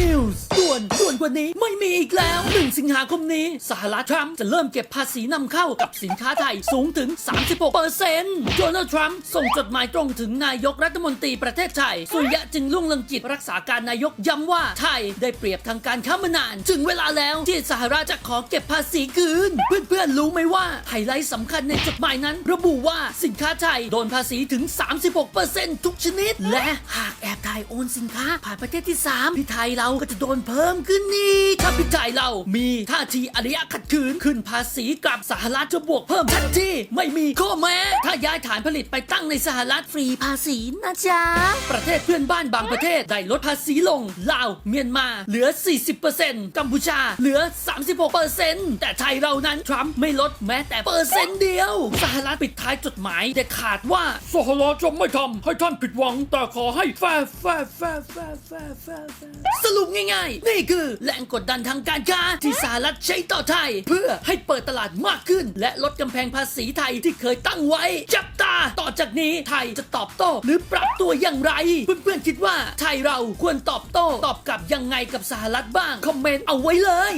News ด่วนด่วนกว่านี้ไม่มีอีกแล้ว 1 สิงหาคมนี้ สหรัฐทรัมป์จะเริ่มเก็บภาษีนำเข้ากับสินค้าไทยสูงถึง 36%โดนัลด์ทรัมป์ส่งจดหมายตรงถึงนายกรัฐมนตรีประเทศไทย สุริยะจึงลุ่งเรืองกิจรักษาการนายกย้ำว่าไทยได้เปรียบทางการค้ามานาน ถึงเวลาแล้วที่สหรัฐจะขอเก็บภาษีคืน เพื่อนๆรู้ไหมว่าไฮไลท์สำคัญในจดหมายนั้น ระบุว่าสินค้าไทยโดนภาษีถึง 36%ทุกชนิด และหากแอบายโอนสินค้า ผ่านประเทศที่ 3 พี่ไทยเราก็จะโดนเพิ่มขึ้นอีกถ้าพี่ไทยเรามีท่าทีอารยะขัดขืนขึ้นภาษีกลับสหรัฐจะบวกเพิ่มทันทีไม่มีข้อแม้ ถ้าย้ายฐานผลิตไปตั้งในสหรัฐฟรีภาษีนะจ๊ะ ประเทศเพื่อนบ้านบางประเทศได้ลดภาษีลงลาวเมียนมาเหลือ 40%กัมพูชาเหลือ 36%แต่ไทยเรานั้นทรัมป์ไม่ลดแม้แต่เปอร์เซ็นต์เดียว สหรัฐปิดท้ายจดหมายเด็ดขาดว่าสหรัฐจะไม่ทำให้ท่านผิดหวังแต่ขอให้แฟร์แฟแฟแฟแฟแฟแฟสรุปง่ายๆ นี่คือแรงกดดันทางการค้าที่สหรัฐใช้ต่อไทย เพื่อให้เปิดตลาดมากขึ้น และลดกำแพงภาษีไทยที่เคยตั้งไว้ จับตาต่อจากนี้ไทยจะตอบโต้หรือปรับตัวอย่างไร เพื่อนๆคิดว่าไทยเราควรตอบโต้ตอบกลับยังไงกับสหรัฐบ้าง คอมเมนต์เอาไว้เลย